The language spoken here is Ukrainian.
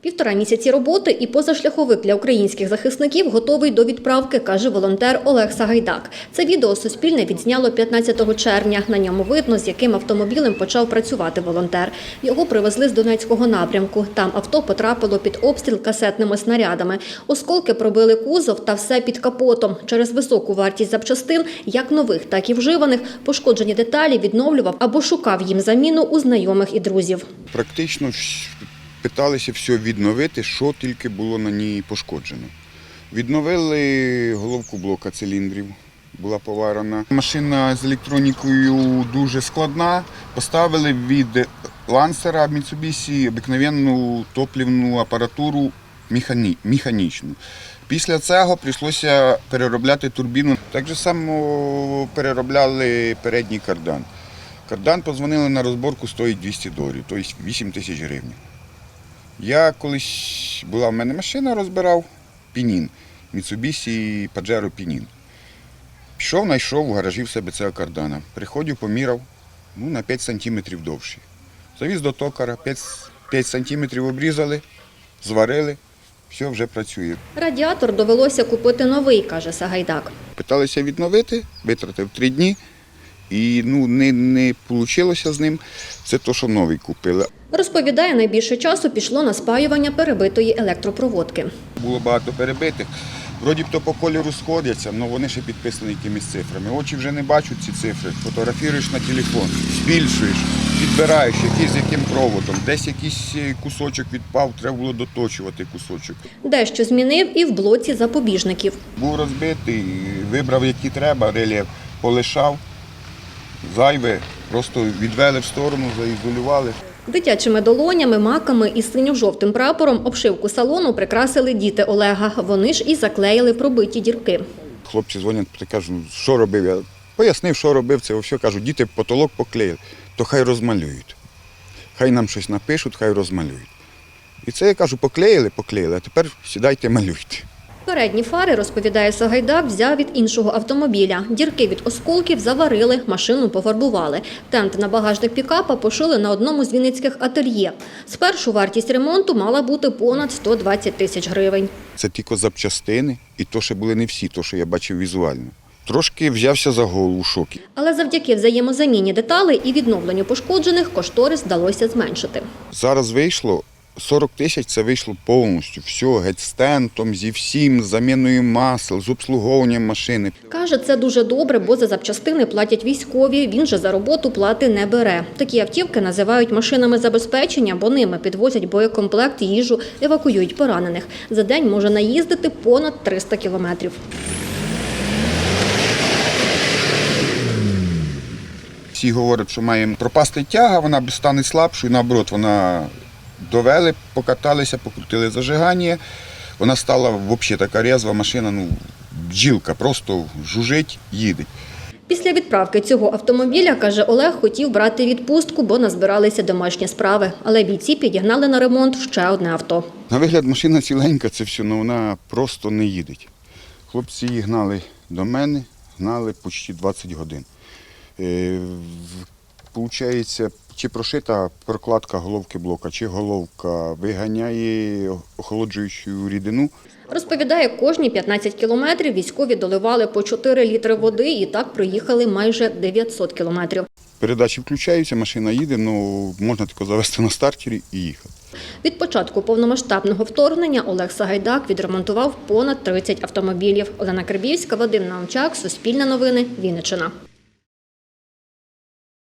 Півтора місяці роботи і позашляховик для українських захисників готовий до відправки, каже волонтер Олег Сагайдак. Це відео Суспільне відзняло 15 червня. На ньому видно, з яким автомобілем почав працювати волонтер. Його привезли з Донецького напрямку. Там авто потрапило під обстріл касетними снарядами. Осколки пробили кузов та все під капотом. Через високу вартість запчастин, як нових, так і вживаних, пошкоджені деталі відновлював або шукав їм заміну у знайомих і друзів. Практично питалися все відновити, що тільки було на ній пошкоджено. Відновили головку блока циліндрів, була поварена. Машина з електронікою дуже складна. Поставили від лансера Mitsubishi обикновенну топлівну апаратуру механі- механічну. Після цього прийшлося переробляти турбіну. Так же само переробляли передній кардан. Кардан позвонили на розборку, стоїть 200 доларів, тобто 8 тисяч гривень. Я колись була в мене машина, розбирав пінін. Mitsubishi Pajero Пінін. Пішов, знайшов у гаражі в себе цього кардана. Приходив, поміряв, ну, на 5 сантиметрів довший. Завіз до токара, 5, 5 сантиметрів обрізали, зварили, все вже працює. Радіатор довелося купити новий, каже Сагайдак. Питалися відновити, витратив три дні. І ну, не, не вийшло з ним. Це то, що новий купили. Розповідає, найбільше часу пішло на спаювання перебитої електропроводки. Було багато перебитих. Вроді б то по кольору сходяться, але вони ще підписані якимись цифрами. Очі вже не бачать ці цифри. Фотографіруєш на телефон, збільшуєш, підбираєш, який з яким проводом. Десь якийсь е, кусочок відпав, треба було доточувати кусочок. Дещо змінив і в блоці запобіжників. Був розбитий, вибрав, які треба, рельєф полишав, зайве, просто відвели в сторону, заізолювали. Дитячими долонями, маками і синьо-жовтим прапором обшивку салону прикрасили діти Олега. Вони ж і заклеїли пробиті дірки. Хлопці дзвонять, кажуть, «Ну, що робив. Я пояснив, що робив це. Все кажу, діти потолок поклеїли, то хай розмалюють. Хай нам щось напишуть, хай розмалюють. І це я кажу, поклеїли, поклеїли, а тепер сідайте, малюйте. Передні фари, розповідає Сагайдак, взяв від іншого автомобіля. Дірки від осколків заварили, машину пофарбували. Тент на багажник пікапа пошили на одному з вінницьких ательє. Спершу вартість ремонту мала бути понад 120 тисяч гривень. Це тільки запчастини, і то ще були не всі, то, що я бачив візуально. Трошки взявся за голову в шокі. Але завдяки взаємозаміні деталей і відновленню пошкоджених кошторис вдалося зменшити. Зараз вийшло 40 тисяч, це вийшло повністю. Все, геть з тентом, зі всім, з заміною масел, з обслуговуванням машини. Каже, це дуже добре, бо за запчастини платять військові. Він же за роботу плати не бере. Такі автівки називають машинами забезпечення, бо ними підвозять боєкомплект, їжу, евакуюють поранених. За день може наїздити понад 300 кілометрів. Всі говорять, що має пропасти тяга, вона стане слабшою, наоборот, вона довели, покаталися, покрутили зажигання. Вона стала взагалі така резва машина, ну, бджілка, просто жужить, їде. Після відправки цього автомобіля, каже Олег, хотів брати відпустку, бо назбиралися домашні справи. Але бійці підігнали на ремонт ще одне авто. На вигляд машина ціленька, це все, але вона просто не їде. Хлопці її гнали до мене, гнали почти 20 годин. Е, Получається, чи прошита прокладка головки блока, чи головка виганяє охолоджуючу рідину. Розповідає, кожні 15 кілометрів військові доливали по 4 літри води і так проїхали майже 900 кілометрів. Передачі включаються, машина їде, ну можна тільки завести на стартері і їхати. Від початку повномасштабного вторгнення Олег Сагайдак відремонтував понад 30 автомобілів. Олена Карбівська, Вадим Наумчак, Суспільне новини, Вінниччина.